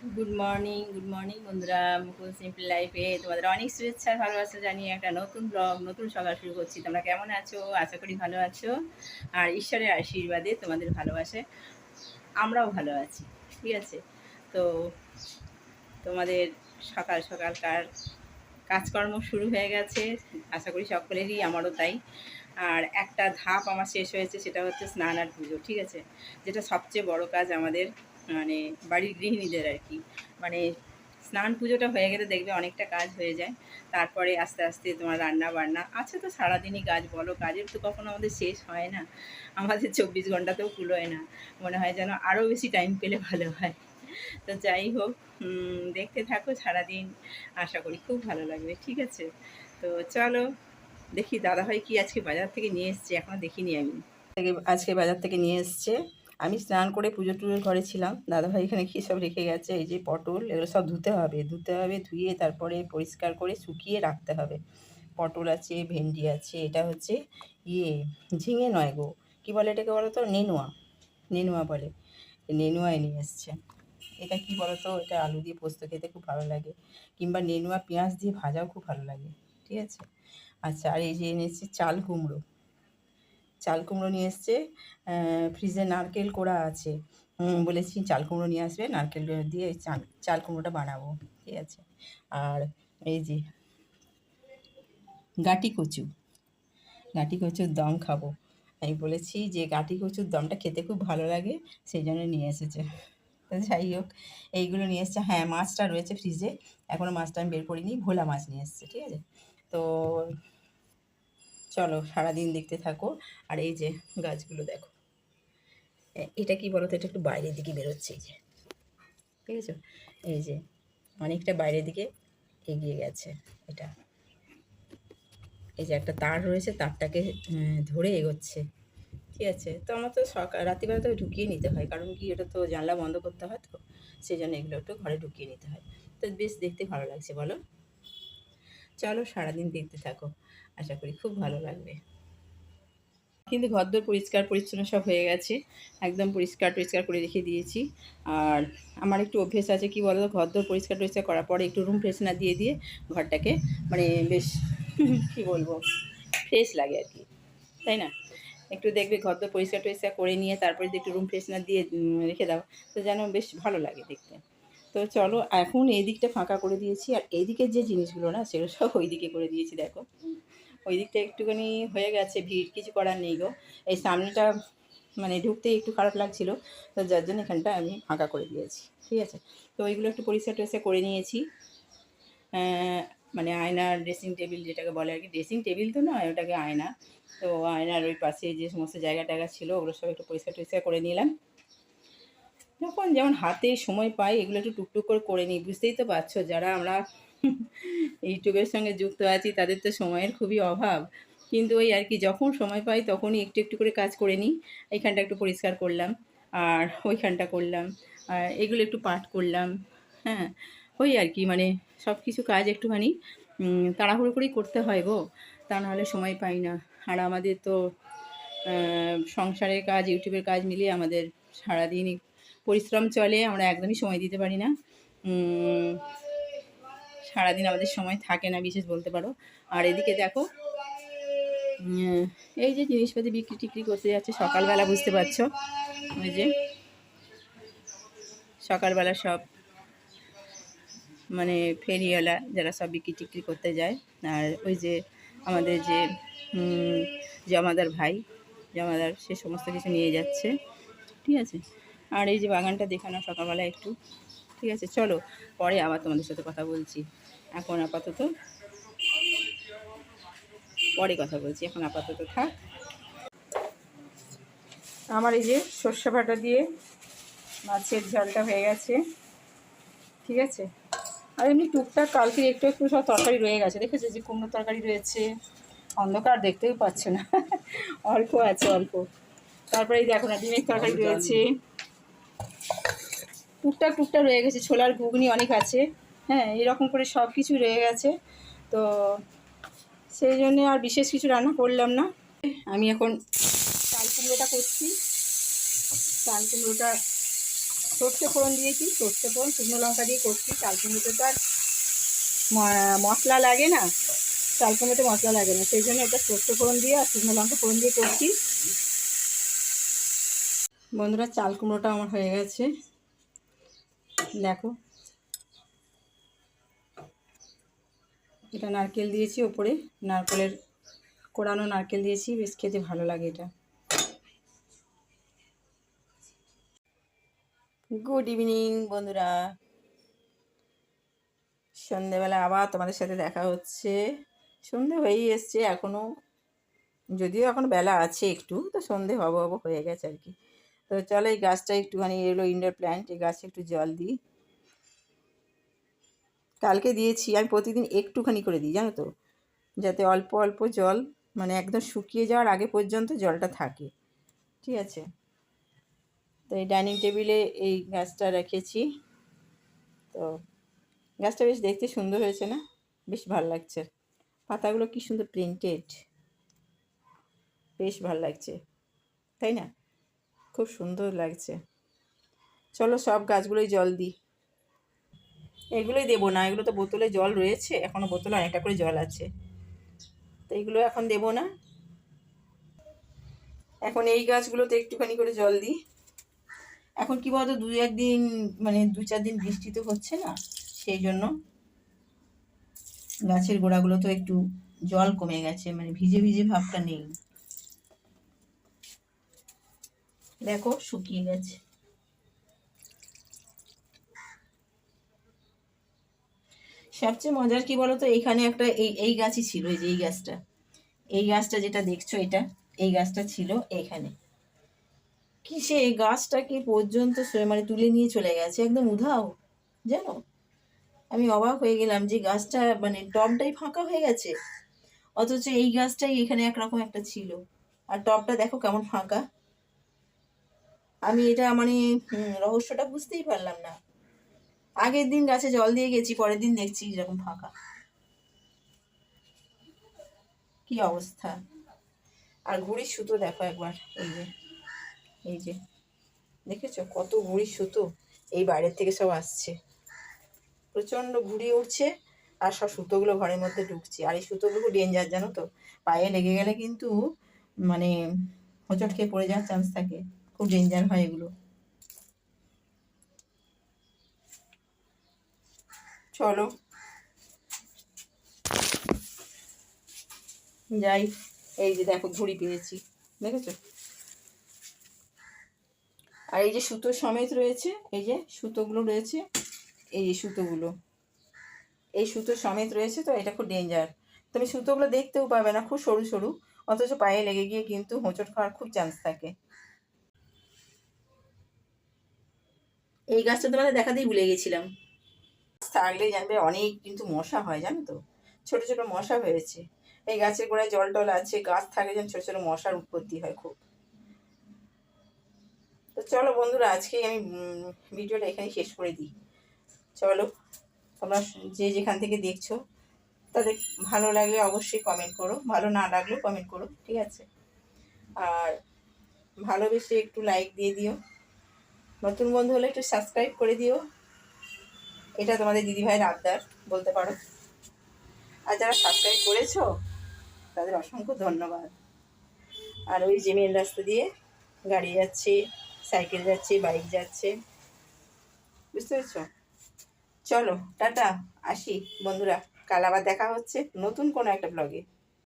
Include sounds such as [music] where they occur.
Good morning good morning বন্ধুরা। মুকুল simple লাইফে তোমাদের অনেক শুভেচ্ছা ভালোবাসা জানিয়ে একটা নতুন ব্লগ নতুন সকাল শুরু করছি। তোমরা কেমন আছো? আশা করি ভালো আছো। আর ঈশ্বরের আশীর্বাদে তোমাদের ভালোবাসে আমরাও ভালো আছি, ঠিক আছে? তো তোমাদের সকাল সকালকার কাজকর্ম শুরু হয়ে গেছে, আশা করি সকলেরই, আমারও তাই। আর একটা ধাপ আমার শেষ হয়েছে, সেটা হচ্ছে স্নান আর পুজো, ঠিক আছে? যেটা সবচেয়ে বড় কাজ আমাদের মানে বাড়ির গৃহিণীদের আর কি। মানে স্নান পুজোটা হয়ে গেলে দেখবে অনেকটা কাজ হয়ে যায়। তারপরে আস্তে আস্তে তোমার রান্না বান্না, আছে তো সারাদিনই কাজ বলো, কাজের তো কখনো আমাদের শেষ হয় না। আমাদের চব্বিশ ঘন্টাতেও কুলোয় না। মনে হয় যেন আরও বেশি টাইম পেলে ভালো হয়। তো যাই হোক দেখতে থাকো সারাদিন। আশা করি খুব ভালো লাগবে, ঠিক আছে? তো চলো, দেখি দাদাভাই কি আজকে বাজার থেকে নিয়ে এসছে এখনও দেখিনি আমি। আজকে বাজার থেকে নিয়ে এসছে। আমি স্নান করে পুজো টুজোর ঘরে ছিলাম। দাদাভাই এখানে কী সব রেখে গেছে? এই যে পটল, এগুলো সব ধুতে হবে। ধুতে হবে, ধুয়ে তারপরে পরিষ্কার করে শুকিয়ে রাখতে হবে। পটল আছে, ভেন্ডি আছে, এটা হচ্ছে ইয়ে ঝিঙে নয় গো। কী বলে এটাকে বলো তো? নেনুয়া। নেনুয়া বলে। এই নেনুয়াই নিয়ে এসছে। এটা কি বলো তো? এটা আলু দিয়ে পোস্ত খেতে খুব ভালো লাগে। কিংবা নেনুয়া পেঁয়াজ দিয়ে ভাজাও খুব ভালো লাগে। ঠিক আছে? আচ্ছা আর এই যে এনেছি চাল কুমড়ো। চাল কুমড়ো নিয়ে এসছে। ফ্রিজে নারকেল কোড়া আছে। বলেছি চাল কুমড়ো নিয়ে আসবে, নারকেল দিয়ে চাল চাল কুমড়োটা বানাবো, ঠিক আছে। আর এই যে গাটি কচু, গাটি কচুর দম খাব। আমি বলেছি যে গাটি কচুর দমটা খেতে খুব ভালো লাগে, সেই জন্য নিয়ে এসেছে। যাই হোক, এইগুলো নিয়ে এসছে। হ্যাঁ মাছটা রয়েছে ফ্রিজে এখনও মাছটা আমি বের করিনি, ভোলা মাছ নিয়ে এসছে, ঠিক আছে। তো চলো সারাদিন দেখতে থাকো। আর এই যে গাছগুলো দেখো। এটা কি বলো তো এটা একটু বাইরের দিকে বেরোচ্ছে এই যে। ঠিক আছে এই যে অনেকটা বাইরের দিকে এগিয়ে গেছে এটা। এই যে একটা তার রয়েছে, তারটাকে ধরে এগোচ্ছে। ঠিক আছে? তো আমার তো সকাল রাত্রিবেলা তো ঢুকিয়ে নিতে হয়। কারণ কি এটা তো জানলা বন্ধ করতে হয় তো। সেই জন্য এগুলো একটু ঘরে ঢুকিয়ে নিতে হয়। তো বেশ দেখতে ভালো লাগছে, বলো। চলো সারাদিন দেখতে থাকো। আশা করি খুব ভালো লাগবে। কিন্তু ঘরদোর পরিষ্কার পরিচ্ছন্ন সব হয়ে গেছে। একদম পরিষ্কার টরিষ্কার করে রেখে দিয়েছি। আর আমার একটু অভ্যেস আছে, কি বলো তো ঘরদোর পরিষ্কার টরিষ্কার করার পরে একটু রুম ফ্রেশনার দিয়ে দিয়ে ঘরটাকে মানে বেশ [laughs] কি বলব ফ্রেশ লাগে আর কি। তাই না? একটু দেখবে ঘরদোর পরিষ্কার টরিষ্কার করে নিয়ে তারপরে যদি একটু রুম ফ্রেশনার দিয়ে রেখে দাও, তো যেন বেশ ভালো লাগে দেখতে। তো চলো, এখন এই দিকটা ফাঁকা করে দিয়েছি। আর এই দিকের যে জিনিসগুলো না, সেগুলো সব ওই দিকে করে দিয়েছি, দেখো। ওই দিকটা একটুখানি হয়ে গেছে, ভিড়, কিছু করার নেই গো। এই সামনেটা মানে ঢুকতে একটু খারাপ লাগছিল, তো যার জন্য এখানটা আমি ফাঁকা করে দিয়েছি, ঠিক আছে? তো ওইগুলো একটু পরিষ্কার টরিষ্কার করে নিয়েছি। মানে আয়নার ড্রেসিং টেবিল যেটাকে বলে আর কি ড্রেসিং টেবিল তো নয়, ওটাকে আয়না। তো আয়নার ওই পাশে যে সমস্ত জায়গা টায়গা ছিল, ওগুলো সব একটু পরিষ্কার টরিষ্কার করে নিলাম। যখন যেমন হাতে সময় পাই, এগুলো একটু টুকটুক করে করে নিই, বুঝতেই তো পারছ? যারা আমরা [laughs] ইউটিউবের সঙ্গে যুক্ত আছি, তাদের তো সময়ের খুবই অভাব। কিন্তু ওই আর কি, যখন সময় পাই, তখনই একটু একটু করে কাজ করে নিই। এইখানটা একটু পরিষ্কার করলাম, আর ওইখানটা করলাম, আর এগুলো একটু পাঠ করলাম হ্যাঁ। ওই আর কি মানে সব কিছু কাজ একটুখানি তাড়াহুড়ো করেই করতে হয় গো। তা নাহলে সময় পাই না। আর আমাদের তো সংসারের কাজ, ইউটিউবের কাজ মিলিয়ে আমাদের সারাদিনই পরিশ্রম চলে, আমরা একদমই সময় দিতে পারি না। সারাদিন আমাদের সময় থাকে না, বিশেষ বলতে পারো। আর এদিকে দেখো এই যে জিনিসপাতি বিক্রি টিক্রি করতে যাচ্ছে, সকালবেলা বুঝতে পারছ? ওই যে সকালবেলা সব মানে ফেরিওয়ালা যারা সব বিক্রি টিক্রি করতে যায়। আর ওই যে আমাদের যে জমাদার ভাই, জমাদার সে সমস্ত কিছু নিয়ে যাচ্ছে। ঠিক আছে? আর এই যে বাগানটা দেখানো সকালবেলা একটু। ঠিক আছে চলো পরে আবার তোমাদের সাথে কথা বলছি। এখন আপাতত পরে কথা বলছি এখন আপাতত থাক। আমার এই যে সর্ষে ভাটা দিয়ে মাছের ঝালটা হয়ে গেছে। ঠিক আছে? আর এমনি টুকটাক কালকে একটু একটু সব তরকারি রয়ে গেছে। দেখেছ যে কুমড়ো তরকারি রয়েছে? অন্ধকার দেখতেও পাচ্ছে না। [laughs] অল্প আছে অল্প। তারপরে এই দেখো না ডিমের তরকারি রয়েছে। টুকটাক টুকটাক রয়ে গেছে, ছোলার ঘুগনি অনেক আছে। হ্যাঁ এরকম করে সব কিছু রয়ে গেছে। তো সেই জন্যে আর বিশেষ কিছু রান্না করলাম না। আমি এখন চাল কুমড়োটা করছি। চাল কুমড়োটা সর্ষে ফোড়ন দিয়েছি, সর্ষে ফোড়ন, শুকনো লঙ্কা দিয়ে করছি। চাল কুমড়োতে তো আর মশলা লাগে না। চাল কুমড়োতে মশলা লাগে না। সেই জন্য এটা সর্ষে ফোড়ন দিয়ে আর শুকনো লঙ্কা ফোড়ন দিয়ে করছি। বন্ধুরা, চাল কুমড়োটা আমার হয়ে গেছে। দেখো, এটা নারকেল দিয়েছি ওপরে। নারকেলের কোড়ানো নারকেল দিয়েছি, বেশ খেতে ভালো লাগে এটা। গুড ইভিনিং বন্ধুরা। সন্ধেবেলা আবার তোমাদের সাথে দেখা হচ্ছে। সন্ধে হয়েই এসছে এখনও যদিও এখন বেলা আছে একটু, তো সন্ধে হব হব হয়ে গেছে আর কি। তো চলো এই গাছটা একটুখানি এলো ইনডোর প্ল্যান্ট এই গাছে একটু জল দিই। কালকে দিয়েছি, আমি প্রতিদিন একটুখানি করে দিই, জানো তো? যাতে অল্প অল্প জল মানে একদম শুকিয়ে যাওয়ার আগে পর্যন্ত জলটা থাকে। ঠিক আছে? তো এই ডাইনিং টেবিলে এই গাছটা রেখেছি। তো গাছটা বেশ দেখতে সুন্দর হয়েছে না? বেশ ভালো লাগছে। পাতাগুলো কি সুন্দর প্রিন্টেড বেশ ভালো লাগছে। তাই না? খুব সুন্দর লাগছে। চলো সব গাছগুলোই জল দিই। এগুলোই দেবো না, এগুলো তো বোতলে জল রয়েছে এখনও বোতলে অনেকটা করে জল আছে। তো এগুলো এখন দেবো না। এখন এই গাছগুলোতে একটুখানি করে জল দিই। এখন কি বলতো, দু একদিন মানে দু চার দিন বৃষ্টি তো হচ্ছে না, সেই জন্য গাছের গোড়াগুলো তো একটু জল কমে গেছে মানে ভিজে ভিজে ভাবটা নেই। দেখো, শুকিয়ে গেছে। সবচেয়ে মজার কি বলতো, এইখানে একটা এই এই গাছই ছিল, এই যে এই গাছটা। এই গাছটা যেটা দেখছ এটা, এই গাছটা ছিল এইখানে কি সে এই গাছটা কি পর্যন্ত মানে তুলে নিয়ে চলে গেছে? একদম উধাও, জানো? আমি অবাক হয়ে গেলাম যে গাছটা মানে টবটাই ফাঁকা হয়ে গেছে। অথচ এই গাছটাই এখানে একরকম একটা ছিল। আর টবটা দেখো কেমন ফাঁকা। আমি এটা মানে রহস্যটা বুঝতেই পারলাম না। আগের দিন গাছে জল দিয়ে গেছি, পরের দিন দেখছি এরকম ফাঁকা। কি অবস্থা? আর ঘুড়ির সুতো দেখো একবার, এই যে এই যে। দেখেছ কত ঘুড়ির সুতো? এই বাইরের থেকে সব আসছে। প্রচণ্ড ঘুড়ি উঠছে আর সব সুতোগুলো ঘরের মধ্যে ঢুকছে। আর এই সুতোগুলো ডেঞ্জার জানো তো? পায়ে লেগে গেলে কিন্তু মানে হোঁচট খেয়ে পড়ে যাওয়ার চান্স থাকে। খুব ডেঞ্জার হয় এগুলো। চলো। যাই, এই যে দেখো ঘুড়ি পেয়েছি, দেখেছ? আর এই যে সুতো সমেত রয়েছে, এই যে সুতোগুলো রয়েছে, এই যে সুতোগুলো। এই সুতো সমেত রয়েছে তো, এটা খুব ডেঞ্জার তুমি সুতোগুলো দেখতেও পাবে না, খুব সরু সরু, অথচ পায়ে লেগে গিয়ে কিন্তু হোঁচট খাওয়ার খুব চান্স থাকে। এই গাছটা তোমাদের দেখাতেই ভুলে গেছিলাম। থাকলে জানবে অনেক কিন্তু মশা হয়, জানো তো? ছোট ছোট মশা হয়েছে। এই গাছের গোড়ায় জল টল আছে, গাছ থাকে যেন ছোট ছোট মশার উৎপত্তি হয় খুব। তো চলো বন্ধুরা আজকে আমি ভিডিওটা এখানে শেষ করে দিই। চলো, তোমরা যে যেখান থেকে দেখছ, তাদের ভালো লাগলে অবশ্যই কমেন্ট করো, ভালো না লাগলেও কমেন্ট করো, ঠিক আছে? আর ভালোবেসে একটু লাইক দিয়ে দিও। নতুন বন্ধু হলে একটু সাবস্ক্রাইব করে দিও। এটা তোমাদের দিদিভাইয়ের আবদার, বলতে পারো। আর যারা সাবস্ক্রাইব করেছ, তাদের অসংখ্য ধন্যবাদ। আর ওই যে মেন রাস্তা দিয়ে গাড়ি যাচ্ছে সাইকেল যাচ্ছে বাইক যাচ্ছে। বুঝতে পেরেছ? চলো, টাটা। আসি। বন্ধুরা, কাল আবার দেখা হচ্ছে নতুন কোনো একটা ব্লগে